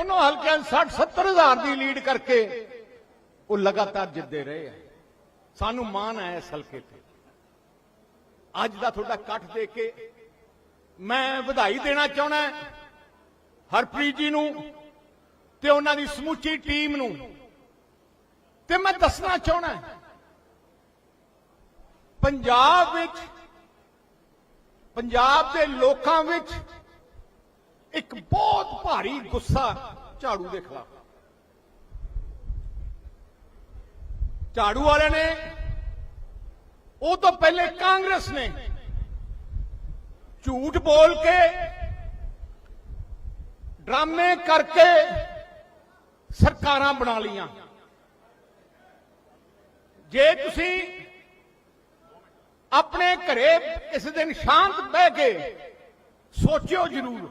ਦੋਨੋਂ ਹਲਕਿਆਂ 60 70 ਹਜ਼ਾਰ ਦੀ ਲੀਡ ਕਰਕੇ ਉਹ ਲਗਾਤਾਰ ਜਿੱਦੇ ਰਹੇ ਆ। ਸਾਨੂੰ ਮਾਣ ਹੈ ਇਸ ਹਲਕੇ ਤੇ। ਅੱਜ ਦਾ ਤੁਹਾਡਾ ਇਕੱਠ ਦੇਖ ਕੇ ਮੈਂ ਵਧਾਈ ਦੇਣਾ ਚਾਹਣਾ ਹਰਪ੍ਰੀਤ ਜੀ ਨੂੰ ਤੇ ਉਹਨਾਂ ਦੀ ਸਮੁੱਚੀ ਟੀਮ ਨੂੰ। ਤੇ ਮੈਂ ਦੱਸਣਾ ਚਾਹਣਾ ਪੰਜਾਬ ਵਿੱਚ, ਪੰਜਾਬ ਦੇ ਲੋਕਾਂ ਵਿੱਚ ਇੱਕ ਬਹੁਤ ਭਾਰੀ ਗੁੱਸਾ ਝਾੜੂ ਦੇ ਖਿਲਾਫ। ਝਾੜੂ ਵਾਲੇ ਨੇ, ਉਹ ਤੋਂ ਪਹਿਲੇ ਕਾਂਗਰਸ ਨੇ, ਝੂਠ ਬੋਲ ਕੇ ਡਰਾਮੇ ਕਰਕੇ ਸਰਕਾਰਾਂ ਬਣਾ ਲੀਆਂ ਜੇ ਤੁਸੀਂ ਆਪਣੇ ਘਰੇ ਕਿਸੇ ਦਿਨ ਸ਼ਾਂਤ ਬਹਿ ਕੇ ਸੋਚਿਓ ਜ਼ਰੂਰ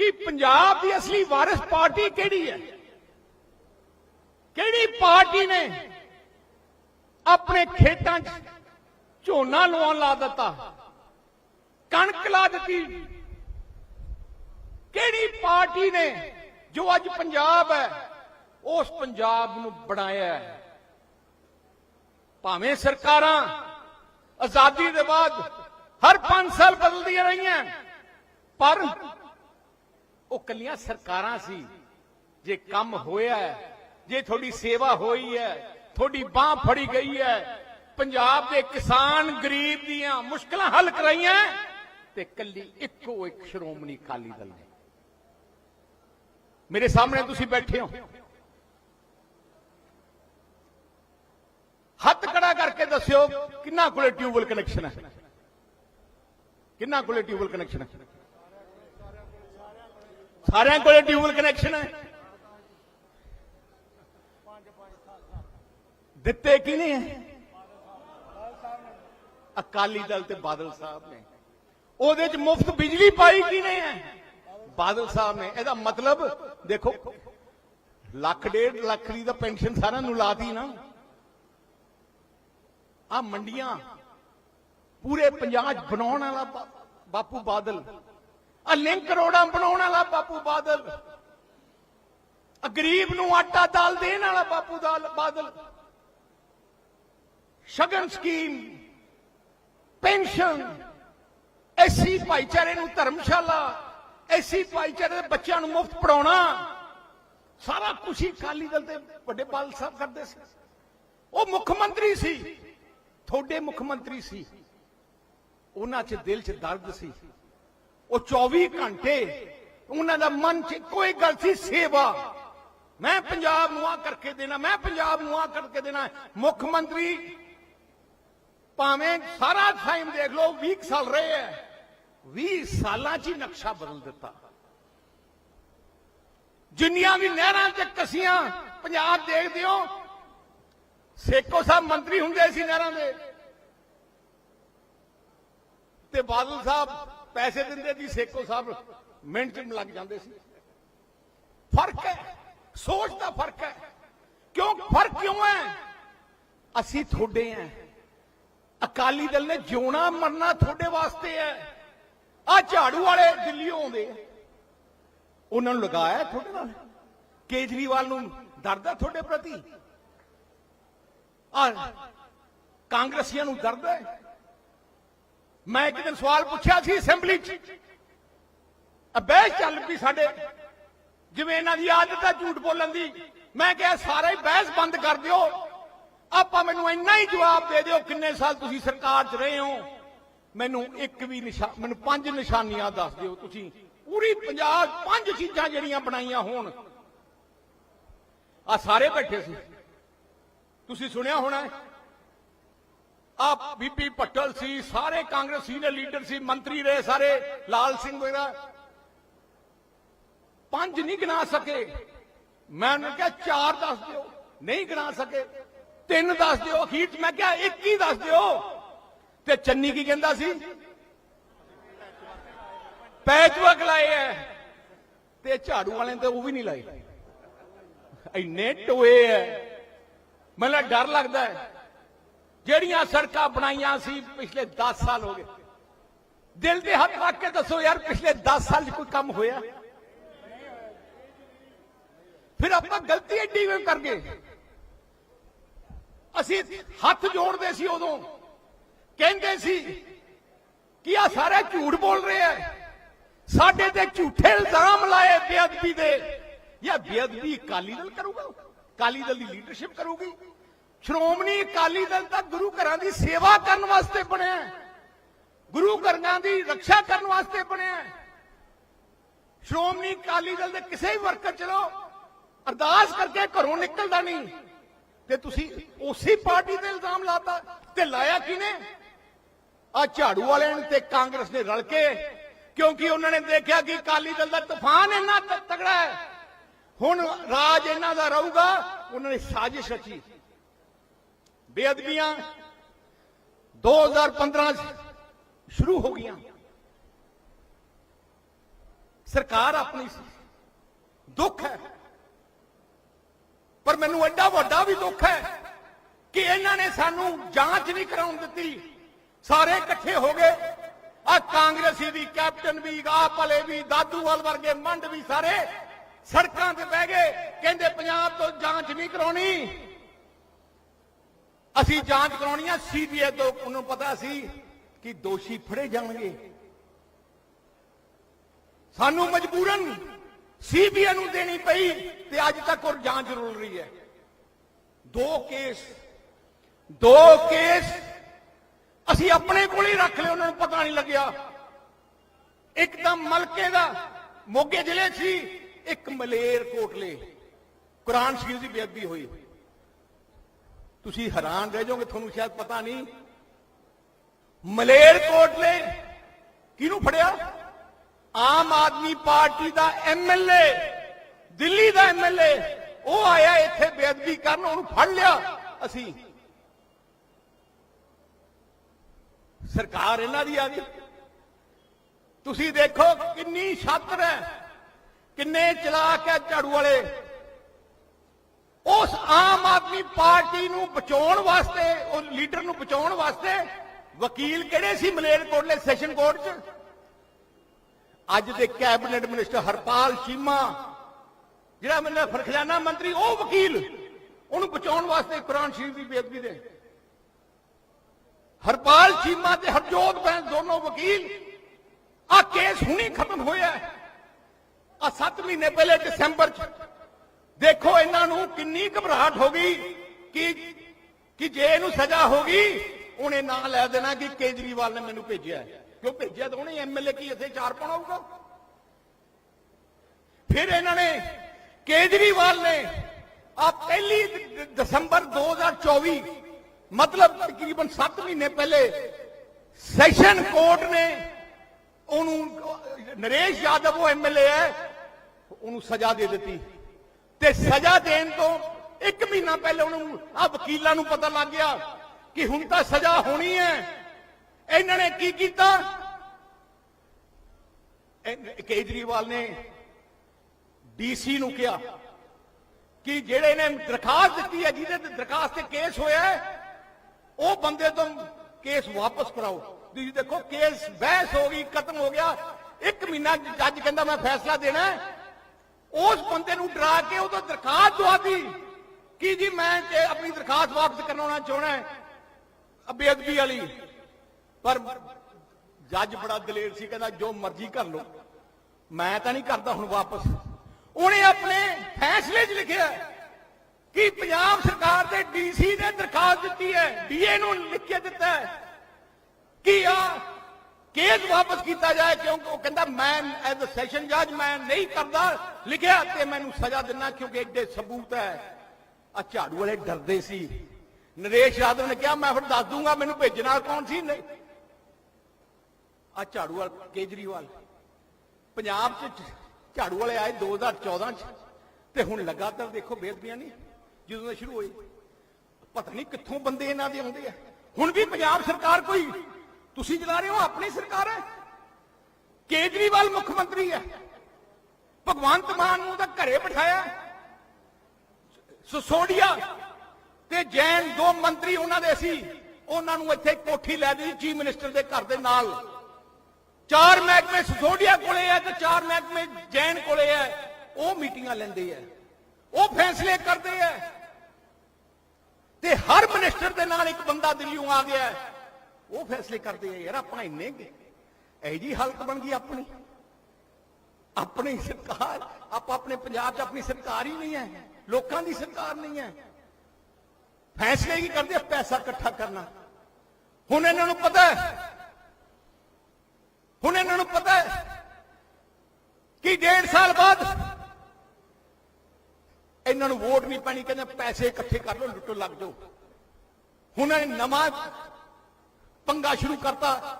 ਕਿ ਪੰਜਾਬ ਦੀ ਅਸਲੀ ਵਾਰਿਸ ਪਾਰਟੀ ਕਿਹੜੀ ਹੈ? ਕਿਹੜੀ ਪਾਰਟੀ ਨੇ ਆਪਣੇ ਖੇਤਾਂ 'ਚ ਝੋਨਾ ਲਵਾਉਣ ਲਾ ਦਿੱਤਾ? ਕਣਕ ਲਾ ਦਿੱਤੀ? ਕਿਹੜੀ ਪਾਰਟੀ ਨੇ ਜੋ ਅੱਜ ਪੰਜਾਬ ਹੈ, ਉਸ ਪੰਜਾਬ ਨੂੰ ਬਣਾਇਆ ਹੈ? ਭਾਵੇਂ ਸਰਕਾਰਾਂ ਆਜ਼ਾਦੀ ਦੇ ਬਾਅਦ ਹਰ 5 ਸਾਲ ਬਦਲਦੀਆਂ ਰਹੀਆਂ, ਪਰ ਉਹ ਕੱਲੀਆਂ ਸਰਕਾਰਾਂ ਸੀ। ਜੇ ਕੰਮ ਹੋਇਆ ਜੇ ਤੁਹਾਡੀ ਸੇਵਾ ਹੋਈ ਹੈ, ਤੁਹਾਡੀ ਬਾਹ ਫੜੀ ਗਈ ਹੈ, ਪੰਜਾਬ ਦੇ ਕਿਸਾਨ ਗਰੀਬ ਦੀਆਂ ਮੁਸ਼ਕਲਾਂ ਹੱਲ ਕਰਾਈਆਂ ਤੇ ਕੱਲੀ ਇੱਕੋ ਇੱਕ ਸ਼੍ਰੋਮਣੀ ਅਕਾਲੀ ਦਲ ਨੇ। ਮੇਰੇ ਸਾਹਮਣੇ ਤੁਸੀਂ ਬੈਠੇ ਹੋ। ਹੱਥ ਖੜਾ ਕਰਕੇ ਦੱਸਿਓ ਕਿੰਨਾ ਕੋਲੇ ਟਿਊਬਲ ਕਨੈਕਸ਼ਨ ਹੈ। ਕਿੰਨਾ ਕੋਲੇ ਟਿਊਬਲ ਕਨੈਕਸ਼ਨ ਹੈ। ਸਾਰਿਆਂ ਕੋਲੇ ਟਿਊਬਲ ਕਨੈਕਸ਼ਨ ਹੈ। ਦਿੱਤੇ ਕਿਨੇ ਹੈ? ਅਕਾਲੀ ਦਲ ਤੇ ਬਾਦਲ ਸਾਹਿਬ ਨੇ। ਉਹਦੇ ਚ ਮੁਫਤ ਬਿਜਲੀ ਪਾਈ ਕਿਨੇ ਹੈ? ਬਾਦਲ ਸਾਹਿਬ ਨੇ। ਇਹਦਾ ਮਤਲਬ ਦੇਖੋ, ਲੱਖ ਡੇਢ ਲੱਖ ਦੀ ਤਾਂ ਪੈਨਸ਼ਨ ਸਾਰਿਆਂ ਨੂੰ ਲਾਤੀ ਨਾ। ਆ ਮੰਡੀਆਂ ਪੂਰੇ ਪੰਜਾਬ 'ਚ ਬਣਾਉਣ ਵਾਲਾ ਬਾਪੂ ਬਾਦਲ। ਆ ਲਿੰਕ ਰੋਡਾਂ ਬਣਾਉਣ ਵਾਲਾ ਬਾਪੂ ਬਾਦਲ। ਆ ਗਰੀਬ ਨੂੰ ਆਟਾ ਦਾਲ ਦੇਣ ਵਾਲਾ ਬਾਪੂ ਦਾਲ ਬਾਦਲ। ਸ਼ਗਨ ਸਕੀਮ, ਪੈਨਸ਼ਨ, ਐਸੀ ਭਾਈਚਾਰੇ ਨੂੰ ਧਰਮਸ਼ਾਲਾ, ਐਸੀ ਭਾਈਚਾਰੇ ਦੇ ਬੱਚਿਆਂ ਨੂੰ ਮੁਫਤ ਪੜਾਉਣਾ ਸਾਰਾ ਕੁਛ ਹੀ ਅਕਾਲੀ ਦਲ ਦੇ ਵੱਡੇ ਬਾਲ ਸਾਹਿਬ ਕਰਦੇ ਸੀ। ਉਹ ਮੁੱਖ ਮੰਤਰੀ ਸੀ। ਤੁਹਾਡੇ ਮੁੱਖ ਮੰਤਰੀ ਸੀ। ਉਹਨਾਂ 'ਚ ਦਿਲ 'ਚ ਦਰਦ ਸੀ। ਉਹ 24 ਘੰਟੇ ਉਹਨਾਂ ਦਾ ਮਨ 'ਚ ਕੋਈ ਗੱਲ ਸੀ, ਸੇਵਾ। ਮੈਂ ਪੰਜਾਬ ਨੂੰ ਆ ਕਰਕੇ ਦੇਣਾ, ਮੈਂ ਪੰਜਾਬ ਨੂੰ ਆ ਕਰਕੇ ਦੇਣਾ। ਮੁੱਖ ਮੰਤਰੀ ਭਾਵੇਂ ਸਾਰਾ ਟਾਈਮ ਦੇਖ ਲਓ 20 ਸਾਲ ਰਹੇ ਹੈ 20 ਸਾਲਾਂ 'ਚ ਹੀ ਨਕਸ਼ਾ ਬਦਲ ਦਿੱਤਾ। ਜਿੰਨੀਆਂ ਵੀ ਨਹਿਰਾਂ ਤੇ ਕਸੀਆਂ, ਪੰਜਾਬ ਦੇਖਦੇ ਹੋ ਸੇਕੋ ਸਾਹਿਬ ਮੰਤਰੀ ਹੁੰਦੇ ਸੀ ਨਹਿਰਾਂ ਦੇ। ਤੇ ਬਾਦਲ ਸਾਹਿਬ ਪੈਸੇ ਦਿੰਦੇ ਸੀ ਸੇਖੋ ਸਾਹਿਬ, ਮਿੰਟ ਚ ਲੱਗ ਜਾਂਦੇ ਸੀ। ਫ਼ਰਕ ਹੈ, ਸੋਚ ਦਾ ਫ਼ਰਕ ਹੈ। ਕਿਉਂ ਫ਼ਰਕ ਕਿਉਂ ਹੈ? ਅਸੀਂ ਤੁਹਾਡੇ ਆ ਅਕਾਲੀ ਦਲ ਨੇ ਜਿਉਣਾ ਮਰਨਾ ਤੁਹਾਡੇ ਵਾਸਤੇ ਹੈ। ਆ ਝਾੜੂ ਵਾਲੇ ਦਿੱਲੀੋਂ ਆਉਂਦੇ ਆ। ਉਹਨਾਂ ਨੂੰ ਲਗਾਇਆ ਤੁਹਾਡੇ ਨਾਲ? ਕੇਜਰੀਵਾਲ ਨੂੰ ਦਰਦ ਹੈ ਤੁਹਾਡੇ ਪ੍ਰਤੀ? ਆ ਕਾਂਗਰਸੀਆਂ ਨੂੰ ਦਰਦ ਹੈ? ਮੈਂ ਇੱਕ ਦਿਨ ਸਵਾਲ ਪੁੱਛਿਆ ਸੀ ਅਸੈਂਬਲੀ 'ਚ। ਅਬਹਿਸ ਚੱਲ ਪਈ ਸਾਡੇ। ਜਿਵੇਂ ਇਹਨਾਂ ਦੀ ਆਦਤ ਹੈ ਝੂਠ ਬੋਲਣ ਦੀ। ਮੈਂ ਕਿਹਾ, ਸਾਰੇ ਬਹਿਸ ਬੰਦ ਕਰ ਦਿਓ। ਆਪਾਂ ਮੈਨੂੰ ਇੰਨਾ ਹੀ ਜਵਾਬ ਦੇ ਦਿਓ ਕਿੰਨੇ ਸਾਲ ਤੁਸੀਂ ਸਰਕਾਰ 'ਚ ਰਹੇ ਹੋ। ਮੈਨੂੰ ਇੱਕ ਵੀ ਨਿਸ਼ਾਨ ਮੈਨੂੰ ਪੰਜ ਨਿਸ਼ਾਨੀਆਂ ਦੱਸ ਦਿਓ ਤੁਸੀਂ। ਪੂਰੀ ਪੰਜਾਬ ਪੰਜ ਚੀਜ਼ਾਂ ਜਿਹੜੀਆਂ ਬਣਾਈਆਂ ਹੋਣ। ਆ ਸਾਰੇ ਬੈਠੇ ਸੀ। ਤੁਸੀਂ ਸੁਣਿਆ ਹੋਣਾ ਆ ਬੀਬੀ ਭੱਟਲ ਸੀ, ਸਾਰੇ ਕਾਂਗਰਸ ਸੀਨੀਅਰ ਲੀਡਰ ਸੀ, ਮੰਤਰੀ ਰਹੇ ਸਾਰੇ, ਲਾਲ ਸਿੰਘ ਵਗੈਰਾ। ਪੰਜ ਨਹੀਂ ਗਿਣਾ ਸਕੇ। ਮੈਂ ਉਹਨੂੰ ਕਿਹਾ, ਚਾਰ ਦੱਸ ਦਿਓ। ਨਹੀਂ ਗਿਣਾ ਸਕੇ। ਤਿੰਨ ਦੱਸ ਦਿਓ। ਅਖੀਰ 'ਚ ਮੈਂ ਕਿਹਾ, ਇੱਕ ਹੀ ਦੱਸ ਦਿਓ। ਤੇ ਚੰਨੀ ਕੀ ਕਹਿੰਦਾ ਸੀ? ਪੈਚਵਰਕ ਲਾਏ ਐ। ਤੇ ਝਾੜੂ ਵਾਲਿਆਂ ਤੇ ਉਹ ਵੀ ਨਹੀਂ ਲਾਏ। ਇੰਨੇ ਟੋਏ ਐ। ਮੈਨੂੰ ਡਰ ਲੱਗਦਾ ਹੈ ਜਿਹੜੀਆਂ ਸੜਕਾਂ ਬਣਾਈਆਂ ਸੀ ਪਿਛਲੇ 10 ਸਾਲ ਹੋ ਗਏ। ਦਿਲ ਦੇ ਹੱਥ ਰੱਖ ਕੇ ਦੱਸੋ ਯਾਰ, ਪਿਛਲੇ 10 ਸਾਲ 'ਚ ਕੋਈ ਕੰਮ ਹੋਇਆ? ਫਿਰ ਆਪਾਂ ਗਲਤੀ ਐਡੀ ਕਿਉਂ ਕਰ ਗਏ ਅਸੀਂ ਹੱਥ ਜੋੜਦੇ ਸੀ ਉਦੋਂ। ਕਹਿੰਦੇ ਸੀ ਕਿ ਆ ਸਾਰੇ ਝੂਠ ਬੋਲ ਰਹੇ ਆ। ਸਾਡੇ ਤੇ ਝੂਠੇ ਇਲਜ਼ਾਮ ਲਾਏ ਬੇਅਦਬੀ ਦੇ। ਜਾਂ ਬੇਅਦਬੀ ਅਕਾਲੀ ਦਲ ਕਰੂਗਾ? ਅਕਾਲੀ ਦਲ ਦੀ ਲੀਡਰਸ਼ਿਪ ਕਰੂਗੀ? ਸ਼੍ਰੋਮਣੀ ਅਕਾਲੀ ਦਲ ਤਾਂ ਗੁਰੂ ਘਰਾਂ ਦੀ ਸੇਵਾ ਕਰਨ ਵਾਸਤੇ ਬਣਿਆ ਗੁਰੂ ਘਰਾਂ ਦੀ ਰੱਖਿਆ ਕਰਨ ਵਾਸਤੇ ਬਣਿਆ ਸ਼੍ਰੋਮਣੀ ਅਕਾਲੀ ਦਲ ਦੇ ਕਿਸੇ ਵੀ ਵਰਕਰ ਚਲੋ, ਅਰਦਾਸ ਕਰਕੇ ਘਰੋਂ ਨਿਕਲਦਾ ਨਹੀਂ। ਤੇ ਤੁਸੀਂ ਉਸੇ ਪਾਰਟੀ ਤੇ ਇਲਜ਼ਾਮ ਲਾਤਾ ਤੇ ਲਾਇਆ ਕਿਨੇ ਆ ਝਾੜੂ ਵਾਲਿਆਂ ਨੇ ਤੇ ਕਾਂਗਰਸ ਨੇ ਰਲ ਕੇ, ਕਿਉਂਕਿ ਉਹਨਾਂ ਨੇ ਦੇਖਿਆ ਕਿ ਅਕਾਲੀ ਦਲ ਦਾ ਤੂਫਾਨ ਇੰਨਾ ਤਗੜਾ ਹੈ। ਹੁਣ ਰਾਜ ਇਹਨਾਂ ਦਾ ਰਹੂਗਾ, ਉਹਨਾਂ ਨੇ ਸਾਜ਼ਿਸ਼ ਰਚੀ। ਬੇਅਦਬੀਆਂ 2015 ਚ ਸ਼ੁਰੂ ਹੋ ਗਈਆਂ। ਸਰਕਾਰ ਆਪਣੀ ਦੁੱਖ ਹੈ। ਪਰ ਮੈਨੂੰ ਐਡਾ ਵੱਡਾ ਵੀ ਦੁੱਖ ਹੈ ਕਿ ਇਹਨਾਂ ਨੇ ਸਾਨੂੰ ਜਾਂਚ ਨਹੀਂ ਕਰਾਉਣ ਦਿੱਤੀ। ਸਾਰੇ ਇਕੱਠੇ ਹੋ ਗਏ। ਆ ਕਾਂਗਰਸੀ ਵੀ ਕੈਪਟਨ ਵੀ, ਆਪ ਵਾਲੇ ਵੀ ਦਾਦੂਵਾਲ ਵਰਗੇ ਮੰਡ ਵੀ ਸਾਰੇ ਸੜਕਾਂ ਤੇ ਬਹਿ ਗਏ। ਕਹਿੰਦੇ ਪੰਜਾਬ ਤੋਂ ਜਾਂਚ ਨਹੀਂ ਕਰਾਉਣੀ। ਅਸੀਂ ਜਾਂਚ ਕਰਾਉਣੀ ਆ, ਸੀਬੀਆਈ ਤੋਂ, ਉਹਨੂੰ ਪਤਾ ਸੀ ਕਿ ਦੋਸ਼ੀ ਫੜੇ ਜਾਣਗੇ। ਸਾਨੂੰ ਮਜਬੂਰਨ ਸੀਬੀਆਈ ਨੂੰ ਦੇਣੀ ਪਈ ਤੇ ਅੱਜ ਤੱਕ ਉਹ ਜਾਂਚ ਰੁਲ ਰਹੀ ਹੈ। ਦੋ ਕੇਸ ਦੋ ਕੇਸ ਅਸੀਂ ਆਪਣੇ ਕੋਲ ਹੀ ਰੱਖ ਲਏ, ਉਹਨਾਂ ਨੂੰ ਪਤਾ ਨਹੀਂ ਲੱਗਿਆ। ਇੱਕ ਤਾਂ ਮਲਕੇ ਦਾ, ਮੋਗੇ ਜ਼ਿਲ੍ਹੇ 'ਚ ਸੀ, ਇੱਕ ਮਲੇਰ ਕੋਟਲੇ ਕੁਰਾਨ ਸ਼ਰੀਫ ਦੀ ਬੇਅਦਬੀ ਹੋਈ। ਤੁਸੀਂ ਹੈਰਾਨ ਰਹਿ ਜਾਓਗੇ, ਤੁਹਾਨੂੰ ਸ਼ਾਇਦ ਪਤਾ ਨਹੀਂ। ਮਲੇਰਕੋਟਲੇ ਕਿਹਨੂੰ ਫੜਿਆ? ਆਮ ਆਦਮੀ ਪਾਰਟੀ ਦਾ ਐਮਐਲਏ ਦਿੱਲੀ ਦਾ ਐਮਐਲਏ ਉਹ ਆਇਆ ਇੱਥੇ ਬੇਅਦਬੀ ਕਰਨ, ਉਹਨੂੰ ਫੜ ਲਿਆ। ਅਸੀਂ ਸਰਕਾਰ ਇਹਨਾਂ ਦੀ ਆ ਗਈ। ਤੁਸੀਂ ਦੇਖੋ ਕਿੰਨੀ ਛਾਤਰ ਹੈ, ਕਿੰਨੇ ਚਲਾਕ ਹੈ ਝਾੜੂ ਵਾਲੇ। ਉਸ ਆਮ ਆਦਮੀ ਪਾਰਟੀ ਨੂੰ ਬਚਾਉਣ ਵਾਸਤੇ, ਉਹ ਲੀਡਰ ਨੂੰ ਬਚਾਉਣ ਵਾਸਤੇ ਵਕੀਲ ਕਿਹੜੇ ਸੀ ਮਲੇਰਕੋਟਲੇ ਸੈਸ਼ਨ ਕੋਰਟ 'ਚ? ਅੱਜ ਦੇ ਕੈਬਨਿਟ ਮਿਨਿਸਟਰ ਹਰਪਾਲ ਚੀਮਾ ਜਿਹੜਾ ਮੈਨੂੰ ਖਜ਼ਾਨਾ ਮੰਤਰੀ, ਉਹ ਵਕੀਲ, ਉਹਨੂੰ ਬਚਾਉਣ ਵਾਸਤੇ ਕੁਰਾਨ ਸ਼ਰੀਫ ਦੀ ਬੇਅਦਬੀ ਦੇ। ਹਰਪਾਲ ਚੀਮਾ ਤੇ ਹਰਜੋਤ ਬੈਂਸ ਦੋਨੋਂ ਵਕੀਲ ਆ ਕੇਸ ਹੁਣੀ ਖਤਮ ਹੋਇਆ ਆ 7 ਮਹੀਨੇ ਪਹਿਲੇ ਦਸੰਬਰ ਚ ਦੇਖੋ, ਇਹਨਾਂ ਨੂੰ ਕਿੰਨੀ ਘਬਰਾਹਟ ਹੋ ਗਈ ਕਿ ਕਿ ਜੇ ਇਹਨੂੰ ਸਜ਼ਾ ਹੋ ਗਈ, ਉਹਨੇ ਨਾਂ ਲੈ ਦੇਣਾ ਕਿ ਕੇਜਰੀਵਾਲ ਨੇ ਮੈਨੂੰ ਭੇਜਿਆ ਕਿਉਂ ਭੇਜਿਆ ਤਾਂ ਉਹਨੇ? ਐਮਐਲਏ ਕੀ ਇੱਥੇ ਚਾਰ ਪਾਉਣਾ ਹੋਊਗਾ? ਫਿਰ ਇਹਨਾਂ ਨੇ ਕੇਜਰੀਵਾਲ ਨੇ ਆ ਪਹਿਲੀ ਦ- ਦਸੰਬਰ 2024 ਮਤਲਬ ਤਕਰੀਬਨ 7 ਮਹੀਨੇ ਪਹਿਲੇ, ਸੈਸ਼ਨ ਕੋਰਟ ਨੇ ਉਹਨੂੰ, ਨਰੇਸ਼ ਯਾਦਵ, ਉਹ ਐਮਐਲਏ ਹੈ, ਉਹਨੂੰ ਸਜ਼ਾ ਦੇ ਦਿੱਤੀ। ਤੇ ਸਜ਼ਾ ਦੇਣ ਤੋਂ ਇੱਕ ਮਹੀਨਾ ਪਹਿਲੇ ਉਹਨੂੰ ਆ ਵਕੀਲਾਂ ਨੂੰ ਪਤਾ ਲੱਗ ਗਿਆ ਕਿ ਹੁਣ ਤਾਂ ਸਜ਼ਾ ਹੋਣੀ ਹੈ। ਇਹਨਾਂ ਨੇ ਕੀ ਕੀਤਾ? ਕੇਜਰੀਵਾਲ ਨੇ ਡੀਸੀ ਨੂੰ ਕਿਹਾ ਕਿ ਜਿਹੜੇ ਨੇ ਦਰਖਾਸਤ ਦਿੱਤੀ ਹੈ, ਜਿਹਦੇ ਤੇ ਦਰਖਾਸਤ ਤੇ ਕੇਸ ਹੋਇਆ ਉਹ ਬੰਦੇ ਤੋਂ ਕੇਸ ਵਾਪਸ ਕਰਾਓ। ਤੁਸੀਂ ਦੇਖੋ, ਕੇਸ ਬਹਿਸ ਹੋ ਗਈ, ਖਤਮ ਹੋ ਗਿਆ। ਇੱਕ ਮਹੀਨਾ ਜੱਜ ਕਹਿੰਦਾ, ਮੈਂ ਫੈਸਲਾ ਦੇਣਾ ਉਸ ਬੰਦੇ ਨੂੰ ਡਰਾ ਕੇ ਉਹ ਦਰਖਾਸਤ ਦਵਾਤੀ ਕਿ ਜੀ, ਮੈਂ ਤੇ ਆਪਣੀ ਦਰਖਾਸਤ ਵਾਪਸ ਕਰਵਾਉਣਾ ਚਾਹਣਾ ਹੈ ਬੇਅਦਬੀ ਵਾਲੀ। ਪਰ ਜੱਜ ਬੜਾ ਦਲੇਰ ਸੀ, ਕਹਿੰਦਾ ਜੋ ਮਰਜ਼ੀ ਕਰ ਲਓ। ਮੈਂ ਤਾਂ ਨਹੀਂ ਕਰਦਾ ਹੁਣ ਵਾਪਸ। ਉਹਨੇ ਆਪਣੇ ਫੈਸਲੇ 'ਚ ਲਿਖਿਆ ਕਿ ਪੰਜਾਬ ਸਰਕਾਰ ਦੇ ਡੀਸੀ ਨੇ ਦਰਖਾਸਤ ਦਿੱਤੀ ਹੈ ਡੀਏ ਨੂੰ ਲਿਖ ਕੇ ਦਿੱਤਾ ਹੈ ਕਿ ਆ ਕੇਸ ਵਾਪਸ ਕੀਤਾ ਜਾਏ, ਕਿਉਂਕਿ ਉਹ ਕਹਿੰਦਾ ਮੈਂ ਐਜ਼ ਅ ਸੈਸ਼ਨ ਜੱਜ ਮੈਂ ਨਹੀਂ ਕਰਦਾ। ਲਿਖਿਆ ਤੇ ਮੈਨੂੰ ਸਜ਼ਾ ਦੇਣਾ ਕਿਉਂਕਿ ਐਡੇ ਸਬੂਤ ਹੈ। ਆ ਝਾੜੂ ਵਾਲੇ ਡਰਦੇ ਸੀ। ਨਰੇਸ਼ ਯਾਦਵ ਨੇ ਕਿਹਾ, ਮੈਂ ਫਿਰ ਦੱਸ ਦੂੰਗਾ, ਮੈਨੂੰ ਭੇਜਣ ਕੌਣ ਸੀ? ਨਹੀਂ। ਆ ਝਾੜੂ ਵਾਲਾ ਕੇਜਰੀਵਾਲ। ਪੰਜਾਬ ਚ ਝਾੜੂ ਵਾਲੇ ਆਏ 2014 ਚ, ਤੇ ਹੁਣ ਲਗਾਤਾਰ ਦੇਖੋ ਬੇਅਦਬੀਆਂ ਨਹੀਂ, ਜਦੋਂ ਦੇ ਸ਼ੁਰੂ ਹੋਈ। ਪਤਾ ਨਹੀਂ ਕਿੱਥੋਂ ਬੰਦੇ ਇਹਨਾਂ ਦੇ ਆਉਂਦੇ ਆ। ਹੁਣ ਵੀ ਪੰਜਾਬ ਸਰਕਾਰ ਕੋਈ ਤੁਸੀਂ ਚਲਾ ਰਹੇ ਹੋ, ਆਪਣੀ ਸਰਕਾਰ ਹੈ। ਕੇਜਰੀਵਾਲ ਮੁੱਖ ਮੰਤਰੀ ਹੈ। ਭਗਵੰਤ ਮਾਨ ਨੂੰ ਤਾਂ ਘਰੇ ਬਿਠਾਇਆ ਸਸੋਡੀਆ ਤੇ ਜੈਨ ਦੋ ਮੰਤਰੀ ਉਹਨਾਂ ਦੇ ਸੀ। ਉਹਨਾਂ ਨੂੰ ਇੱਥੇ ਕੋਠੀ ਲੈ ਦਿੱਤੀ ਚੀਫ ਮਿਨਿਸਟਰ ਦੇ ਘਰ ਦੇ ਨਾਲ। ਚਾਰ ਮਹਿਕਮੇ ਸਸੋਡੀਆ ਕੋਲੇ ਹੈ ਤੇ ਚਾਰ ਮਹਿਕਮੇ ਜੈਨ ਕੋਲੇ ਹੈ। ਉਹ ਮੀਟਿੰਗਾਂ ਲੈਂਦੇ ਆ ਉਹ ਫੈਸਲੇ ਕਰਦੇ ਐ ਤੇ ਹਰ ਮਿਨਿਸਟਰ ਦੇ ਨਾਲ ਇੱਕ ਬੰਦਾ ਦਿੱਲੀੋਂ ਆ ਗਿਆ ਉਹ ਫੈਸਲੇ ਕਰਦੇ ਆ ਯਾਰ, ਆਪਾਂ ਇੰਨੇ ਇਹ ਜੀ ਹਾਲਤ ਬਣ ਗਈ ਆਪਣੀ। ਆਪਣੀ ਸਰਕਾਰ, ਆਪਾਂ ਆਪਣੇ ਪੰਜਾਬ 'ਚ ਆਪਣੀ ਸਰਕਾਰ ਹੀ ਨਹੀਂ ਹੈ, ਲੋਕਾਂ ਦੀ ਸਰਕਾਰ ਨਹੀਂ ਹੈ। ਫੈਸਲੇ ਕੀ ਕਰਦੇ ਪੈਸਾ ਇਕੱਠਾ ਕਰਨਾ। ਹੁਣ ਇਹਨਾਂ ਨੂੰ ਪਤਾ ਹੈ, ਹੁਣ ਇਹਨਾਂ ਨੂੰ ਪਤਾ ਹੈ ਕਿ ਡੇਢ ਸਾਲ ਬਾਅਦ ਇਹਨਾਂ ਨੂੰ ਵੋਟ ਨਹੀਂ ਪੈਣੀ, ਕਹਿੰਦੇ ਪੈਸੇ ਇਕੱਠੇ ਕਰ ਲਓ ਲੁੱਟੋ ਲੱਗ ਜਾਓ। ਹੁਣ ਇਹ ਨਵਾਂ ਪੰਗਾ ਸ਼ੁਰੂ ਕਰਤਾ।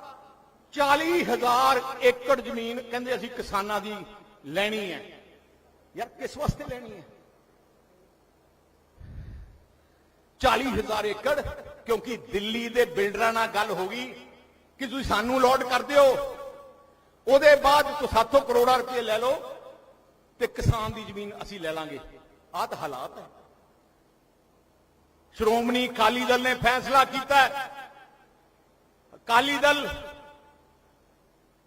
40000 ਏਕੜ ਜ਼ਮੀਨ ਕਹਿੰਦੇ ਅਸੀਂ ਕਿਸਾਨਾਂ ਦੀ ਲੈਣੀ ਹੈ। ਯਾਰ ਕਿਸ ਵਾਸਤੇ ਲੈਣੀ ਹੈ? 40000 ਏਕੜ, ਕਿਉਂਕਿ ਦਿੱਲੀ ਦੇ ਬਿਲਡਰਾਂ ਨਾਲ ਗੱਲ ਹੋ ਗਈ ਕਿ ਤੁਸੀਂ ਸਾਨੂੰ ਲੋਡ ਕਰ ਦਿਓ। ਉਹਦੇ ਬਾਅਦ ਤੁਸੀਂ ਸਾਥੋਂ ਕਰੋੜਾਂ ਰੁਪਏ ਲੈ ਲਓ ਤੇ ਕਿਸਾਨ ਦੀ ਜ਼ਮੀਨ ਅਸੀਂ ਲੈ ਲਾਂਗੇ। ਆਹ ਤਾਂ ਹਾਲਾਤ ਹੈ। ਸ਼੍ਰੋਮਣੀ ਅਕਾਲੀ ਦਲ ਨੇ ਫੈਸਲਾ ਕੀਤਾ ਅਕਾਲੀ ਦਲ।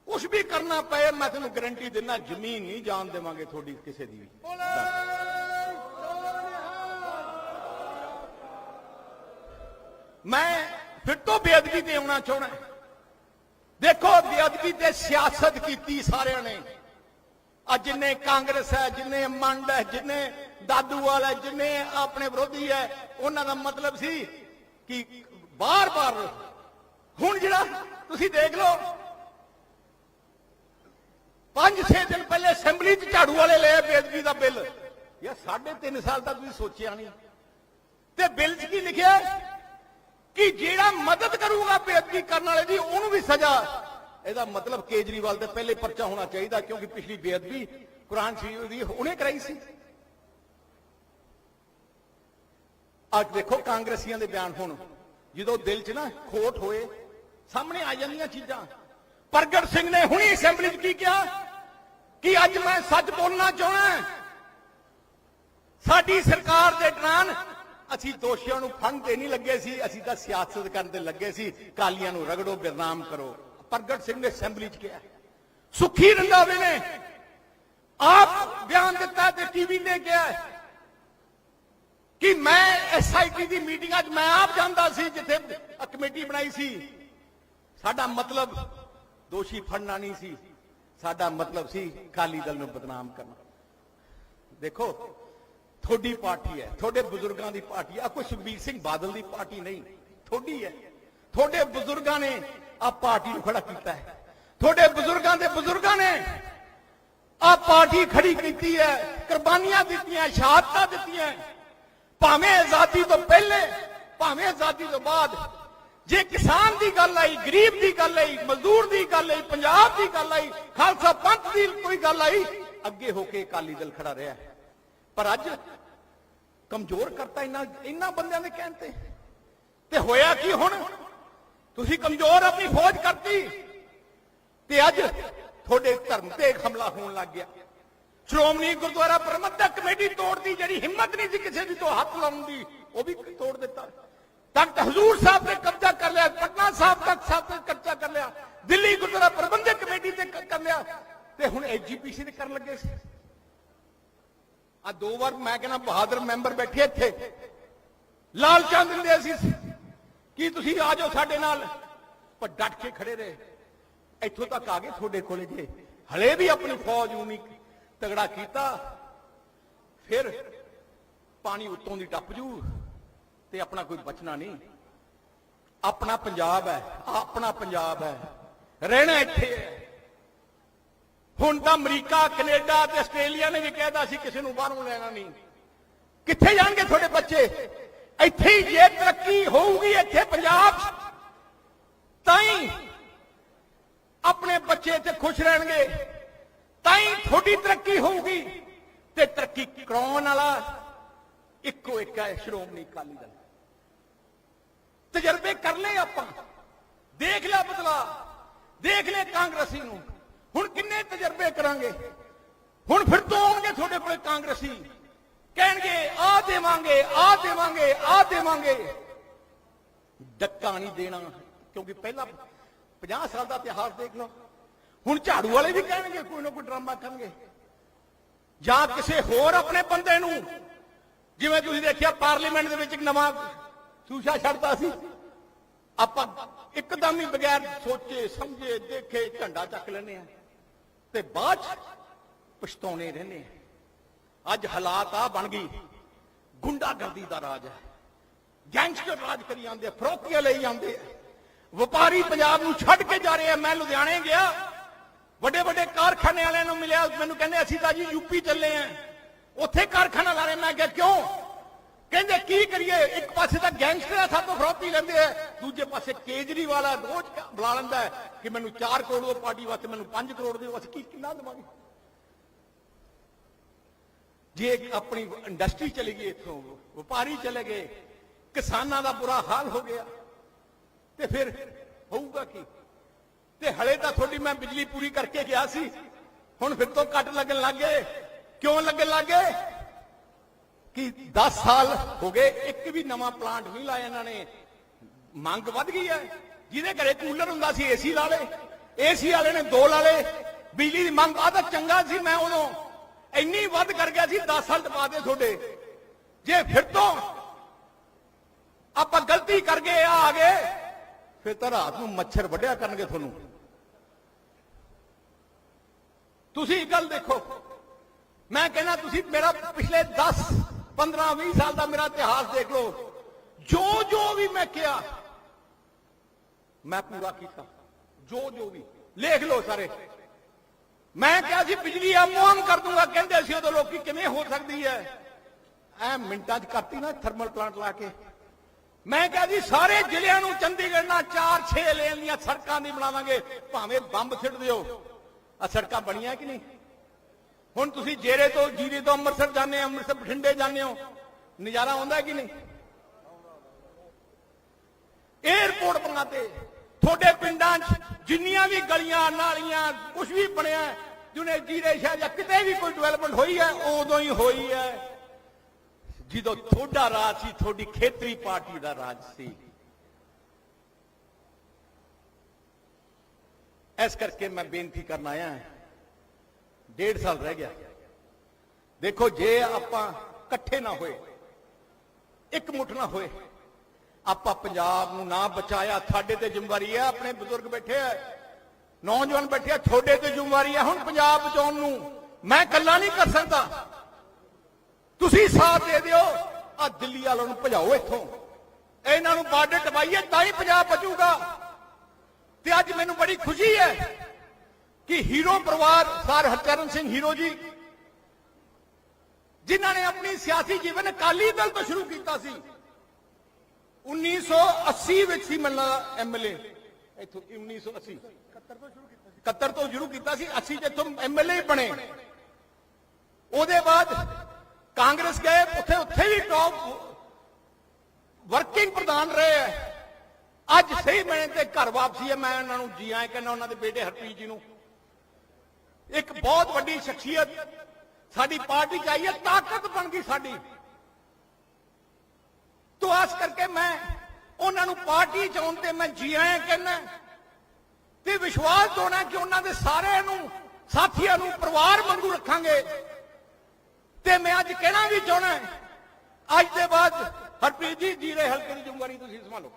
ਕੁਝ ਵੀ ਕਰਨਾ ਪਏ ਮੈਂ ਤੁਹਾਨੂੰ ਗਾਰੰਟੀ ਦਿੰਦਾ ਜ਼ਮੀਨ ਨਹੀਂ ਜਾਣ ਦੇਵਾਂਗੇ ਤੁਹਾਡੀ ਕਿਸੇ ਦੀ ਵੀ। ਮੈਂ ਫਿਰ ਤੋਂ ਬੇਅਦਬੀ ਤੇ ਆਉਣਾ ਚਾਹਣਾ ਦੇਖੋ ਬੇਅਦਬੀ ਤੇ ਸਿਆਸਤ ਕੀਤੀ ਸਾਰਿਆਂ ਨੇ। ਆ ਜਿੰਨੇ ਕਾਂਗਰਸ ਹੈ ਜਿੰਨੇ ਮੰਡ ਹੈ ਜਿੰਨੇ ਦਾਦੂਵਾਲ ਹੈ ਜਿੰਨੇ ਆਪਣੇ ਵਿਰੋਧੀ ਹੈ ਉਹਨਾਂ ਦਾ ਮਤਲਬ ਸੀ ਕਿ ਬਾਰ-ਬਾਰ ਹੁਣ ਜਿਹੜਾ ਤੁਸੀਂ ਦੇਖ ਲਓ 5-6 ਦਿਨ ਪਹਿਲੇ ਅਸੈਂਬਲੀ 'ਚ ਝਾੜੂ ਵਾਲੇ ਲਏ ਬੇਅਦਬੀ ਦਾ ਬਿੱਲ। ਯਾਰ ਸਾਢੇ 3 ਸਾਲ ਤੱਕ ਤੁਸੀਂ ਸੋਚਿਆ ਨਹੀਂ। ਤੇ ਬਿੱਲ 'ਚ ਕੀ ਲਿਖਿਆ ਕਿ ਜਿਹੜਾ ਮਦਦ ਕਰੂਗਾ ਬੇਅਦਬੀ ਕਰਨ ਵਾਲੇ ਦੀ, ਉਹਨੂੰ ਵੀ ਸਜ਼ਾ। ਇਹਦਾ ਮਤਲਬ ਕੇਜਰੀਵਾਲ ਦੇ ਪਹਿਲੇ ਪਰਚਾ ਹੋਣਾ ਚਾਹੀਦਾ, ਕਿਉਂਕਿ ਪਿਛਲੀ ਬੇਅਦਬੀ ਕੁਰਾਨ ਸ਼ਰੀਫ ਦੀ ਉਹਨੇ ਕਰਾਈ ਸੀ। ਅੱਜ ਦੇਖੋ ਕਾਂਗਰਸੀਆਂ ਦੇ ਬਿਆਨ ਹੁਣ। ਜਦੋਂ ਦਿਲ 'ਚ ਨਾ ਖੋਟ ਹੋਏ ਸਾਹਮਣੇ ਆ ਜਾਂਦੀਆਂ ਚੀਜ਼ਾਂ। ਪ੍ਰਗਟ ਸਿੰਘ ਨੇ ਹੁਣੀ ਅਸੈਂਬਲੀ 'ਚ ਕੀ ਕਿਹਾ? ਕਿ ਅੱਜ ਮੈਂ ਸੱਚ ਬੋਲਣਾ ਚਾਹਣਾ ਸਾਡੀ ਸਰਕਾਰ ਦੇ ਦੌਰਾਨ ਅਸੀਂ ਦੋਸ਼ੀਆਂ ਨੂੰ ਫੰਡ ਤੇ ਨਹੀਂ ਲੱਗੇ ਸੀ, ਅਸੀਂ ਤਾਂ ਸਿਆਸਤ ਕਰਨ ਤੇ ਲੱਗੇ ਸੀ। ਕਾਲੀਆਂ ਨੂੰ ਰਗੜੋ ਬਦਨਾਮ ਕਰੋ। ਪ੍ਰਗਟ ਸਿੰਘ ਨੇ ਅਸੈਂਬਲੀ 'ਚ ਕਿਹਾ। ਸੁਖੀ ਰੰਧਾਵੇ ਨੇ ਆਪ ਬਿਆਨ ਦਿੱਤਾ ਤੇ ਟੀਵੀ ਨੇ ਕਿਹਾ ਕਿ ਮੈਂ ਐਸਆਈਟੀ ਦੀ ਮੀਟਿੰਗਾਂ ਚ ਮੈਂ ਆਪ ਜਾਂਦਾ ਸੀ, ਜਿੱਥੇ ਕਮੇਟੀ ਬਣਾਈ ਸੀ। ਸਾਡਾ ਮਤਲਬ ਦੋਸ਼ੀ ਫੜਨਾ ਨਹੀਂ ਸੀ ਸਾਡਾ ਮਤਲਬ ਸੀ ਅਕਾਲੀ ਦਲ ਨੂੰ ਬਦਨਾਮ ਕਰਨਾ ਦੇਖੋ ਤੁਹਾਡੀ ਪਾਰਟੀ ਹੈ ਤੁਹਾਡੇ ਬਜ਼ੁਰਗਾਂ ਦੀ ਪਾਰਟੀ ਆ ਕੋਈ ਸੁਖਬੀਰ ਸਿੰਘ ਬਾਦਲ ਦੀ ਪਾਰਟੀ ਨਹੀਂ ਤੁਹਾਡੀ ਹੈ ਤੁਹਾਡੇ ਬਜ਼ੁਰਗਾਂ ਨੇ ਆ ਪਾਰਟੀ ਨੂੰ ਖੜਾ ਕੀਤਾ ਹੈ ਤੁਹਾਡੇ ਬਜ਼ੁਰਗਾਂ ਦੇ ਬਜ਼ੁਰਗਾਂ ਨੇ ਆ ਪਾਰਟੀ ਖੜੀ ਕੀਤੀ ਹੈ ਕੁਰਬਾਨੀਆਂ ਦਿੱਤੀਆਂ ਸ਼ਹਾਦਤਾਂ ਦਿੱਤੀਆਂ ਭਾਵੇਂ ਆਜ਼ਾਦੀ ਤੋਂ ਪਹਿਲੇ ਭਾਵੇਂ ਆਜ਼ਾਦੀ ਤੋਂ ਬਾਅਦ ਜੇ ਕਿਸਾਨ ਦੀ ਗੱਲ ਆਈ, ਗਰੀਬ ਦੀ ਗੱਲ ਆਈ, ਮਜ਼ਦੂਰ ਦੀ ਗੱਲ ਆਈ, ਪੰਜਾਬ ਦੀ ਗੱਲ ਆਈ, ਖਾਲਸਾ ਪੰਥ ਦੀ ਕੋਈ ਗੱਲ ਆਈ, ਅੱਗੇ ਹੋ ਕੇ ਅਕਾਲੀ ਦਲ ਖੜਾ ਰਿਹਾ ਪਰ ਅੱਜ ਕਮਜ਼ੋਰ ਕਰਤਾ ਇਹਨਾਂ ਇਹਨਾਂ ਬੰਦਿਆਂ ਦੇ ਕਹਿਣ ਤੇ। ਤੇ ਹੋਇਆ ਕੀ ਹੁਣ? ਤੁਸੀਂ ਕਮਜ਼ੋਰ ਆਪਣੀ ਫੌਜ ਕਰਤੀ। ਤੇ ਅੱਜ ਤੁਹਾਡੇ ਧਰਮ ਤੇ ਹਮਲਾ ਹੋਣ ਲੱਗ ਗਿਆ। ਸ਼੍ਰੋਮਣੀ ਗੁਰਦੁਆਰਾ ਪ੍ਰਬੰਧਕ ਕਮੇਟੀ ਤੋੜਦੀ, ਜਿਹੜੀ ਹਿੰਮਤ ਨਹੀਂ ਸੀ ਕਿਸੇ ਦੀ, ਤੋਂ ਹੱਥ ਲਾਉਣ ਦੀ, ਉਹ ਵੀ ਤੋੜ ਦਿੱਤਾ। ਤਖਤ ਹਜ਼ੂਰ ਸਾਹਿਬ ਤੇ ਕਬਜ਼ਾ ਕਰ ਲਿਆ, ਪਟਨਾ ਸਾਹਿਬ ਤੱਕ ਸਾਹਿਬ ਤੇ ਕਬਜ਼ਾ ਕਰ ਲਿਆ, ਦਿੱਲੀ ਗੁਰਦੁਆਰਾ ਪ੍ਰਬੰਧਕ ਕਮੇਟੀ ਤੇ ਕਰ ਲਿਆ, ਤੇ ਹੁਣ ਐਜੀਪੀਸੀ ਤੇ ਕਰਨ ਲੱਗੇ ਸੀ। ਆ ਦੋ ਵਾਰ ਮੈਂ ਕਹਿੰਦਾ ਬਹਾਦਰ ਮੈਂਬਰ ਬੈਠੇ ਇੱਥੇ। ਲਾਲਚਾਂ ਦਿੰਦੇ ਸੀ ਕੀ ਤੁਸੀਂ ਆ ਜਾਓ ਸਾਡੇ ਨਾਲ? ਪਰ ਡਟ ਕੇ ਖੜੇ ਰਹੇ। ਇੱਥੋਂ ਤੱਕ ਆ ਗਏ ਤੁਹਾਡੇ ਕੋਲੇ ਜੇ। ਹਲੇ ਵੀ ਆਪਣੀ ਫੌਜ ਨੂੰ ਨਹੀਂ ਤਗੜਾ ਕੀਤਾ। ਫਿਰ ਪਾਣੀ ਉੱਤੋਂ ਦੀ ਟੱਪ ਜੂ। ਤੇ ਆਪਣਾ ਕੋਈ ਬਚਣਾ ਨਹੀਂ। ਆਪਣਾ ਪੰਜਾਬ ਹੈ, ਆਪਣਾ ਪੰਜਾਬ ਹੈ। ਰਹਿਣਾ ਇੱਥੇ ਹੈ। ਹੁਣ ਤਾਂ ਅਮਰੀਕਾ, ਕੈਨੇਡਾ ਤੇ ਆਸਟ੍ਰੇਲੀਆ ਨੇ ਵੀ ਕਹਿਦਾ ਸੀ ਕਿਸੇ ਨੂੰ ਬਾਹਰੋਂ ਲੈਣਾ ਨਹੀਂ। ਕਿੱਥੇ ਜਾਣਗੇ ਤੁਹਾਡੇ ਬੱਚੇ? ਇੱਥੇ ਹੀ ਜੇ ਤਰੱਕੀ ਹੋਊਗੀ ਇੱਥੇ ਪੰਜਾਬ। ਤਾਂ ਹੀ ਆਪਣੇ ਬੱਚੇ ਇੱਥੇ ਖੁਸ਼ ਰਹਿਣਗੇ। ਤਾਂ ਹੀ ਤੁਹਾਡੀ ਤਰੱਕੀ ਹੋਊਗੀ। ਤੇ ਤਰੱਕੀ ਕਰਾਉਣ ਵਾਲਾ ਇੱਕੋ ਇੱਕ ਹੈ, ਸ਼੍ਰੋਮਣੀ ਅਕਾਲੀ ਦਲ। ਤਜਰਬੇ ਕਰ ਲਏ ਆਪਾਂ। ਦੇਖ ਲਿਆ ਬਦਲਾ ਦੇਖ ਲਿਆ ਕਾਂਗਰਸੀ ਨੂੰ। ਹੁਣ ਕਿੰਨੇ ਤਜਰਬੇ ਕਰਾਂਗੇ? ਹੁਣ ਫਿਰ ਤੋਂ ਆਉਣਗੇ ਤੁਹਾਡੇ ਕੋਲੇ ਕਾਂਗਰਸੀ। ਕਹਿਣਗੇ ਆ ਦੇਵਾਂਗੇ ਆ ਦੇਵਾਂਗੇ ਆ ਦੇਵਾਂਗੇ। ਡੱਕਾ ਨਹੀਂ ਦੇਣਾ, ਕਿਉਂਕਿ ਪਹਿਲਾਂ 50 ਸਾਲ ਦਾ ਇਤਿਹਾਸ ਦੇਖ ਲਓ। ਹੁਣ ਝਾੜੂ ਵਾਲੇ ਵੀ ਕਹਿਣਗੇ, ਕੋਈ ਨਾ ਕੋਈ ਡਰਾਮਾ ਕਰਨਗੇ। ਜਾਂ ਕਿਸੇ ਹੋਰ ਆਪਣੇ ਬੰਦੇ ਨੂੰ, ਜਿਵੇਂ ਤੁਸੀਂ ਦੇਖਿਆ, ਪਾਰਲੀਮੈਂਟ ਦੇ ਵਿੱਚ ਇੱਕ ਨਵਾਂ ਸ਼ੂਸ਼ਾ ਛੱਡਦਾ ਸੀ। ਆਪਾਂ ਇੱਕਦਮ ਹੀ ਬਗੈਰ ਸੋਚੇ, ਸਮਝੇ, ਦੇਖੇ ਝੰਡਾ ਚੱਕ ਲੈਨੇ ਆ ਤੇ ਬਾਅਦ ਚ ਪਛਤਾਉਣੇ ਰਹਿੰਦੇ ਆ ਅੱਜ ਹਾਲਾਤ ਆ ਬਣ ਗਈ। ਗੁੰਡਾਗਰਦੀ ਦਾ ਰਾਜ ਹੈ। ਗੈਂਗਸਟਰ ਰਾਜ ਕਰੀ ਜਾਂਦੇ ਆ, ਫਰੋਕੀਆਂ ਲਈ ਜਾਂਦੇ ਵਪਾਰੀ ਪੰਜਾਬ ਨੂੰ ਛੱਡ ਕੇ ਜਾ ਰਹੇ ਆ। ਮੈਂ ਲੁਧਿਆਣੇ ਗਿਆ। ਵੱਡੇ ਵੱਡੇ ਕਾਰਖਾਨੇ ਵਾਲਿਆਂ ਨੂੰ ਮਿਲਿਆ। ਮੈਨੂੰ ਕਹਿੰਦੇ, ਅਸੀਂ ਤਾਂ ਜੀ ਯੂਪੀ ਚੱਲੇ ਆ। ਉੱਥੇ ਕਾਰਖਾਨਾ ਲਾ ਰਹੇ ਮੈਂ ਕਿਹਾ, ਕਿਉਂ? ਕਹਿੰਦੇ, ਕੀ ਕਰੀਏ? ਇੱਕ ਪਾਸੇ ਤਾਂ ਗੈਂਗਸਟਰ ਆ ਸਾਤੋਂ ਫਰੋਤੀ ਲੈਂਦੇ ਆ। ਦੂਜੇ ਪਾਸੇ ਕੇਜਰੀਵਾਲ ਆ, ਰੋਜ਼ ਬੁਲਾ ਲੈਂਦਾ ਕਿ ਮੈਨੂੰ 4 ਕਰੋੜ ਦਿਓ ਪਾਰਟੀ ਵਾਸਤੇ, ਮੈਨੂੰ 5 ਕਰੋੜ ਦਿਓ ਅਸੀਂ ਕੀ ਕਿੰਨਾ ਦੇਵਾਂਗੇ? ਜੇ ਆਪਣੀ ਇੰਡਸਟਰੀ ਚਲੀ ਗਈ ਇੱਥੋਂ, ਵਪਾਰੀ ਚਲੇ ਗਏ, ਕਿਸਾਨਾਂ ਦਾ ਬੁਰਾ ਹਾਲ ਹੋ ਗਿਆ, ਤੇ ਫਿਰ ਹੋਊਗਾ ਕੀ? ਤੇ ਹਲੇ ਤਾਂ ਤੁਹਾਡੀ ਮੈਂ ਬਿਜਲੀ ਪੂਰੀ ਕਰਕੇ ਗਿਆ ਸੀ, ਹੁਣ ਫਿਰ ਤੋਂ ਕੱਟ ਲੱਗਣ ਲੱਗ ਗਏ। ਕਿਉਂ ਲੱਗਣ ਲੱਗ ਗਏ? ਕਿ 10 ਸਾਲ ਹੋ ਗਏ, ਇੱਕ ਵੀ ਨਵਾਂ ਪਲਾਂਟ ਨਹੀਂ ਲਾਇਆ ਇਹਨਾਂ ਨੇ। ਮੰਗ ਵੱਧ ਗਈ ਹੈ। ਜਿਹਦੇ ਘਰੇ ਕੂਲਰ ਹੁੰਦਾ ਸੀ ਏਸੀ ਲਾ ਲੇ ਏਸੀ ਵਾਲੇ ਨੇ ਦੋ ਲਾ ਲੇ ਬਿਜਲੀ ਦੀ ਮੰਗ ਆ ਤਾਂ ਚੰਗਾ ਸੀ ਮੈਂ ਉਦੋਂ। ਇੰਨੀ ਵੱਧ ਕਰ ਗਿਆ ਸੀ 10 ਸਾਲ ਟਪਾ ਦੇ ਤੁਹਾਡੇ। ਜੇ ਫਿਰ ਤੋਂ ਆਪਾਂ ਗਲਤੀ ਕਰ ਗਏ, ਆ ਆ ਗਏ, ਫਿਰ ਤਾਂ ਰਾਤ ਨੂੰ ਮੱਛਰ ਵੱਢਿਆ ਕਰਨਗੇ ਤੁਹਾਨੂੰ। ਤੁਸੀਂ ਇੱਕ ਗੱਲ ਦੇਖੋ। ਮੈਂ ਕਹਿੰਦਾ, ਤੁਸੀਂ ਮੇਰਾ ਪਿਛਲੇ 10 15 20 ਸਾਲ ਦਾ ਮੇਰਾ ਇਤਿਹਾਸ ਦੇਖ ਲਓ। ਜੋ ਜੋ ਵੀ ਮੈਂ ਕਿਹਾ, ਮੈਂ ਪੂਰਾ ਕੀਤਾ। ਜੋ ਜੋ ਵੀ। ਲਿਖ ਲਓ ਸਾਰੇ। ਮੈਂ ਕਿਹਾ ਸੀ ਬਿਜਲੀ ਆਮੋਮ ਕਰ ਦੂੰਗਾ। ਕਹਿੰਦੇ ਸੀ ਉਦੋਂ ਲੋਕੀ ਕਿਵੇਂ ਹੋ ਸਕਦੀ ਹੈ? ਐ ਮਿੰਟਾਂ 'ਚ ਕਰਤੀ ਨਾ ਥਰਮਲ ਪਲਾਂਟ ਲਾ ਕੇ। ਮੈਂ ਕਿਹਾ ਜੀ, ਸਾਰੇ ਜ਼ਿਲ੍ਹਿਆਂ ਨੂੰ ਚੰਡੀਗੜ੍ਹ ਨਾਲ 4-6 ਲੇਨ ਦੀਆਂ ਸੜਕਾਂ ਦੀ ਬਣਾਵਾਂਗੇ। ਭਾਵੇਂ ਬੰਬ ਛਿੜ ਦਿਓ। ਆ ਸੜਕਾਂ ਬਣੀਆਂ ਕਿ ਨਹੀਂ? ਹੁਣ ਤੁਸੀਂ ਜੇਰੇ ਤੋਂ, ਜੀਰੇ ਤੋਂ ਅੰਮ੍ਰਿਤਸਰ ਜਾਂਦੇ ਹੋ, ਅੰਮ੍ਰਿਤਸਰ ਬਠਿੰਡੇ ਜਾਂਦੇ ਹੋ। ਨਜ਼ਾਰਾ ਆਉਂਦਾ ਕਿ ਨਹੀਂ? 에어ਪੋਰਟ ਬਣਾਤੇ ਤੁਹਾਡੇ ਪਿੰਡਾਂ 'ਚ ਜਿੰਨੀਆਂ ਵੀ ਗਲੀਆਂ, ਨਾਲੀਆਂ ਕੁਝ ਵੀ ਬਣਿਆ ਜਿਹਨੇ ਜੀਰੇ ਸ਼ਹਿਰ ਜਾਂ ਕਿਤੇ ਵੀ ਕੋਈ ਡਿਵੈਲਪਮੈਂਟ ਹੋਈ ਹੈ ਉਦੋਂ ਹੀ ਹੋਈ ਹੈ। ਜਦੋਂ ਤੁਹਾਡਾ ਰਾਜ ਸੀ, ਤੁਹਾਡੀ ਖੇਤਰੀ ਪਾਰਟੀ ਦਾ ਰਾਜ ਸੀ। ਇਸ ਕਰਕੇ ਮੈਂ ਬੇਨਤੀ ਕਰਨ ਆਇਆ ਹਾਂ ਡੇਢ ਸਾਲ ਰਹਿ ਗਿਆ। ਦੇਖੋ, ਜੇ ਆਪਾਂ ਇਕੱਠੇ ਨਾ ਹੋਏ, ਇੱਕ ਮੁੱਠ ਨਾ ਹੋਏ, ਆਪਾਂ ਪੰਜਾਬ ਨੂੰ ਨਾ ਬਚਾਇਆ, ਸਾਡੇ ਤੇ ਜ਼ਿੰਮੇਵਾਰੀ ਹੈ ਆਪਣੇ ਬਜ਼ੁਰਗ ਬੈਠੇ ਆ, ਨੌਜਵਾਨ ਬੈਠੇ ਆ, ਤੁਹਾਡੇ ਤੇ ਜ਼ਿੰਮੇਵਾਰੀ ਹੈ ਹੁਣ ਪੰਜਾਬ ਬਚਾਉਣ ਨੂੰ ਮੈਂ ਇਕੱਲਾ ਨਹੀਂ ਕਰ ਸਕਦਾ। ਤੁਸੀਂ ਸਾਥ ਦੇ ਦਿਓ ਆ ਦਿੱਲੀ ਵਾਲਿਆਂ ਨੂੰ ਭਜਾਓ ਇੱਥੋਂ। ਇਹਨਾਂ ਨੂੰ ਬਾਰਡਰ ਟਪਾਈਏ ਤਾਂ ਹੀ ਪੰਜਾਬ ਬਚੂਗਾ। ਤੇ ਅੱਜ ਮੈਨੂੰ ਬੜੀ ਖੁਸ਼ੀ ਹੈ ਕਿ ਹੀਰੋ ਪਰਿਵਾਰ ਸਰ ਹਰਚਰਨ ਸਿੰਘ ਹੀਰੋ ਜੀ, ਜਿਨ੍ਹਾਂ ਨੇ ਆਪਣੀ ਸਿਆਸੀ ਜੀਵਨ ਅਕਾਲੀ ਦਲ ਤੋਂ ਸ਼ੁਰੂ ਕੀਤਾ ਸੀ 1980 ਵਿੱਚ ਸੀ ਮੰਨਾ ਐਮਐਲਏ ਇੱਥੋਂ 1980 71 ਤੋਂ ਸ਼ੁਰੂ ਕੀਤਾ ਸੀ 80 ਚ ਇੱਥੋਂ ਐਮਐਲਏ ਬਣੇ। ਉਹਦੇ ਬਾਅਦ ਕਾਂਗਰਸ ਗਏ, ਉੱਥੇ ਉੱਥੇ ਵੀ ਟੌਪ ਵਰਕਿੰਗ ਪ੍ਰਧਾਨ ਰਹੇ ਹੈ ਅੱਜ ਸਹੀ ਮੈਨੇ ਤੇ ਘਰ ਵਾਪਸੀ ਹੈ ਮੈਂ ਉਹਨਾਂ ਨੂੰ ਜੀ ਆਏ ਕਹਿੰਦਾ ਉਹਨਾਂ ਦੇ ਬੇਟੇ ਹਰਪ੍ਰੀਤ ਜੀ ਨੂੰ। ਇੱਕ ਬਹੁਤ ਵੱਡੀ ਸ਼ਖਸੀਅਤ ਸਾਡੀ ਪਾਰਟੀ ਚ ਆਈ ਹੈ, ਤਾਕਤ ਬਣ ਗਈ ਸਾਡੀ। ਤੋ ਆਸ ਕਰਕੇ ਮੈਂ ਉਹਨਾਂ ਨੂੰ ਪਾਰਟੀ ਚ ਆਉਣ ਤੇ ਮੈਂ ਜੀ ਆਇਆ ਕਹਿੰਦਾ ਤੇ ਵਿਸ਼ਵਾਸ ਦੋਣਾ ਕਿ ਉਹਨਾਂ ਦੇ ਸਾਰਿਆਂ ਨੂੰ, ਸਾਥੀਆਂ ਨੂੰ, ਪਰਿਵਾਰ ਵਾਂਗੂ ਰੱਖਾਂਗੇ। ਤੇ ਮੈਂ ਅੱਜ ਕਹਿਣਾ ਵੀ ਚਾਹਣਾ ਅੱਜ ਦੇ ਬਾਅਦ ਹਰਪ੍ਰੀਤ ਜੀ ਜੀ ਦੇ ਹਲਕੇ ਦੀ ਜ਼ਿੰਮੇਵਾਰੀ ਤੁਸੀਂ ਸੰਭਾਲੋ।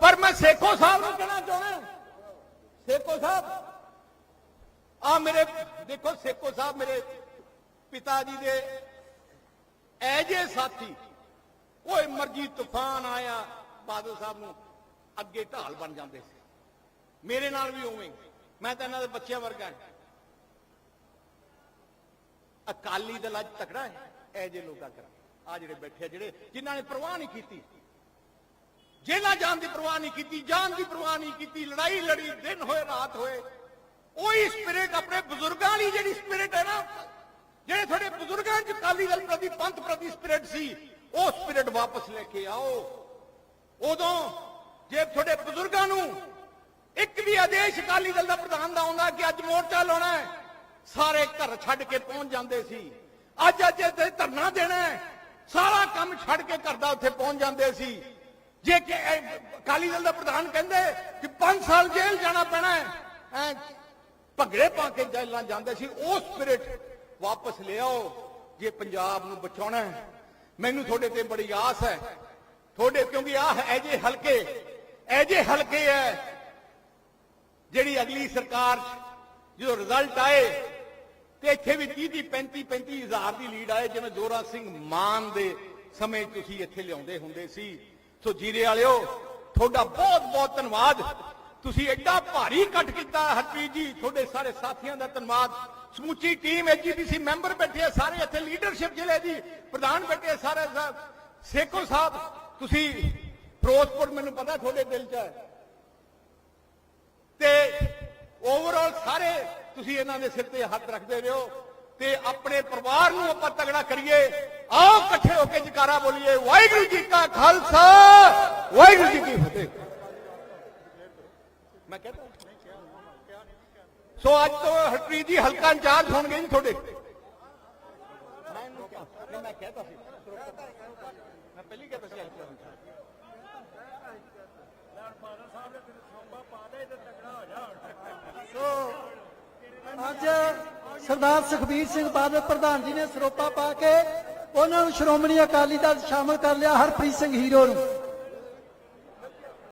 ਪਰ ਮੈਂ ਸੇਖੋ ਸਾਹਿਬ ਨੂੰ ਕਹਿਣਾ ਚਾਹੁੰਦਾ ਸੇਖੋ ਸਾਹਿਬ, ਆ ਮੇਰੇ, ਦੇਖੋ ਸੇਖੋ ਸਾਹਿਬ ਮੇਰੇ ਪਿਤਾ ਜੀ ਦੇ ਐਜੇ ਸਾਥੀ ਕੋਈ ਮਰਜ਼ੀ ਤੂਫਾਨ ਆਇਆ, ਬਾਦਲ ਸਾਹਿਬ ਨੂੰ ਅੱਗੇ ਢਾਲ ਬਣ ਜਾਂਦੇ ਸੀ। ਮੇਰੇ ਨਾਲ ਵੀ ਉਵੇਂ, ਮੈਂ ਤਾਂ ਇਹਨਾਂ ਦੇ ਬੱਚਿਆਂ ਵਰਗਾ ਅਕਾਲੀ ਦਲ ਅੱਜ ਤਕੜਾ ਹੈ ਐਜੇ ਲੋਕਾਂ ਕਰ, ਆ ਜਿਹੜੇ ਬੈਠੇ ਆ, ਜਿਹੜੇ, ਜਿਨ੍ਹਾਂ ਨੇ ਪਰਵਾਹ ਨਹੀਂ ਕੀਤੀ ਜੇਲਾ ਜਾਣ ਦੀ ਪਰਵਾਹ ਨਹੀਂ ਕੀਤੀ, ਜਾਨ ਦੀ ਪਰਵਾਹ ਨਹੀਂ ਕੀਤੀ, ਲੜਾਈ ਲੜੀ, ਦਿਨ ਹੋਏ, ਰਾਤ ਹੋਏ, ਉਹੀ ਸਪਿਰਿਟ ਆਪਣੇ ਬਜ਼ੁਰਗਾਂ ਵਾਲੀ ਜਿਹੜੀ ਸਪਿਰਿਟ ਹੈ ਨਾ, ਜਿਹੜੇ ਤੁਹਾਡੇ ਬਜ਼ੁਰਗਾਂ ਚ ਕਾਲੀ ਦਲ ਪ੍ਰਤੀ, ਪੰਥ ਪ੍ਰਤੀ ਸਪਿਰਿਟ ਸੀ, ਉਹ ਸਪਿਰਿਟ ਵਾਪਸ ਲੈ ਕੇ ਆਓ। ਉਦੋਂ ਜੇ ਤੁਹਾਡੇ ਬਜ਼ੁਰਗਾਂ ਨੂੰ ਇੱਕ ਵੀ ਆਦੇਸ਼ ਅਕਾਲੀ ਦਲ ਦਾ ਪ੍ਰਧਾਨ ਦਾ ਆਉਂਦਾ ਕਿ ਅੱਜ ਮੋਰਚਾ ਲਾਉਣਾ ਹੈ, ਸਾਰੇ ਘਰ ਛੱਡ ਕੇ ਪਹੁੰਚ ਜਾਂਦੇ ਸੀ। ਅੱਜ ਅੱਜ ਇੱਥੇ ਧਰਨਾ ਦੇਣਾ ਹੈ, ਸਾਰਾ ਕੰਮ ਛੱਡ ਕੇ ਘਰ ਦਾ ਉੱਥੇ ਪਹੁੰਚ ਜਾਂਦੇ ਸੀ। ਜੇ ਕਿ ਅਕਾਲੀ ਦਲ ਦਾ ਪ੍ਰਧਾਨ ਕਹਿੰਦੇ ਕਿ 5 ਸਾਲ ਜੇਲ੍ਹ ਜਾਣਾ ਪੈਣਾ ਹੈ, ਐ ਭਗੜੇ ਪਾ ਕੇ ਜੇਲ੍ਹਾਂ ਜਾਂਦੇ ਸੀ, ਉਹ ਸਪਿਰਿਟ ਵਾਪਸ ਲਿਆਓ ਜੇ ਪੰਜਾਬ ਨੂੰ ਬਚਾਉਣਾ ਹੈ। ਮੈਨੂੰ ਤੁਹਾਡੇ ਤੇ ਬੜੀ ਆਸ ਹੈ। ਤੁਹਾਡੇ, ਕਿਉਂਕਿ ਆਹ ਹੈ ਜੇ ਹਲਕੇ ਇਹ ਜੇ ਹਲਕੇ ਹੈ, ਜਿਹੜੀ ਅਗਲੀ ਸਰਕਾਰ ਜਦੋਂ ਰਿਜ਼ਲਟ ਆਏ, ਤੇ ਇੱਥੇ ਵੀ 30 30 35 35 ਹਜ਼ਾਰ ਦੀ ਲੀਡ ਆਏ, ਜਿਵੇਂ ਜੋਰਾ ਸਿੰਘ ਮਾਨ ਦੇ ਸਮੇਂ ਤੁਸੀਂ ਇੱਥੇ ਲਿਆਉਂਦੇ ਹੁੰਦੇ ਸੀ। ਸੋ ਜੀਰੇ ਵਾਲਿਓ, ਤੁਹਾਡਾ ਬਹੁਤ ਬਹੁਤ ਧੰਨਵਾਦ। ਤੁਸੀਂ ਐਡਾ ਭਾਰੀ ਇਕੱਠ ਕੀਤਾ ਹਰਪ੍ਰੀਤ ਜੀ, ਤੁਹਾਡੇ ਸਾਰੇ ਸਾਥੀਆਂ ਦਾ ਧੰਨਵਾਦ। ਸਮੁੱਚੀ ਟੀਮ ਐਜੀਪੀਸੀ ਮੈਂਬਰ ਬੈਠੇ ਆ ਸਾਰੇ ਇੱਥੇ, ਲੀਡਰਸ਼ਿਪ ਜ਼ਿਲ੍ਹੇ ਦੀ, ਪ੍ਰਧਾਨ ਬੈਠੇ ਆ ਸਾਰੇ ਸਾਹਿਬ ਸੇਖੋ ਸਾਹਿਬ, ਤੁਸੀਂ ਫਿਰੋਜ਼ਪੁਰ ਮੈਨੂੰ ਪਤਾ ਤੁਹਾਡੇ ਦਿਲ 'ਚ ਹੈ। ਤੇ ਓਵਰਆਲ ਸਾਰੇ ਤੁਸੀਂ ਇਹਨਾਂ ਦੇ ਸਿਰ ਤੇ ਹੱਥ ਰੱਖਦੇ ਰਹੋ। ਤੇ ਆਪਣੇ ਪਰਿਵਾਰ ਨੂੰ ਆਪਾਂ ਤਗੜਾ ਕਰੀਏ। ਆਓ ਇਕੱਠੇ ਹੋ ਕੇ ਜਕਾਰਾ ਬੋਲੀਏ। ਵਾਹਿਗੁਰੂ ਜੀ ਕਾ ਖਾਲਸਾ। ਵਾਹਿਗੁਰੂ ਜੀ ਕੀ ਫਤਿਹ। ਮੈਂ ਕਹਿੰਦਾ ਸੋ ਅੱਜ ਤੋਂ ਹਰਪ੍ਰੀਤ ਜੀ ਹਲਕਾ ਇੰਚਾਰਜ ਹੋਣਗੇ ਜੀ ਤੁਹਾਡੇ। ਮੈਂ ਇਹਨੂੰ ਕਿਹਾ ਨਹੀਂ, ਮੈਂ ਕਹਿਤਾ ਸੀ। ਮੈਂ ਪਹਿਲੀ ਕਹਿਤਾ ਸੀ ਹਲਕਾ ਇੰਚਾਰਜ। ਅੱਜ ਸਰਦਾਰ ਸੁਖਬੀਰ ਸਿੰਘ ਬਾਦਲ ਪ੍ਰਧਾਨ ਜੀ ਨੇ ਸਰੋਪਾ ਪਾ ਕੇ ਉਹਨਾਂ ਨੂੰ ਸ਼੍ਰੋਮਣੀ ਅਕਾਲੀ ਦਲ ਸ਼ਾਮਲ ਕਰ ਲਿਆ, ਹਰਪ੍ਰੀਤ ਸਿੰਘ ਹੀਰੋ ਨੂੰ।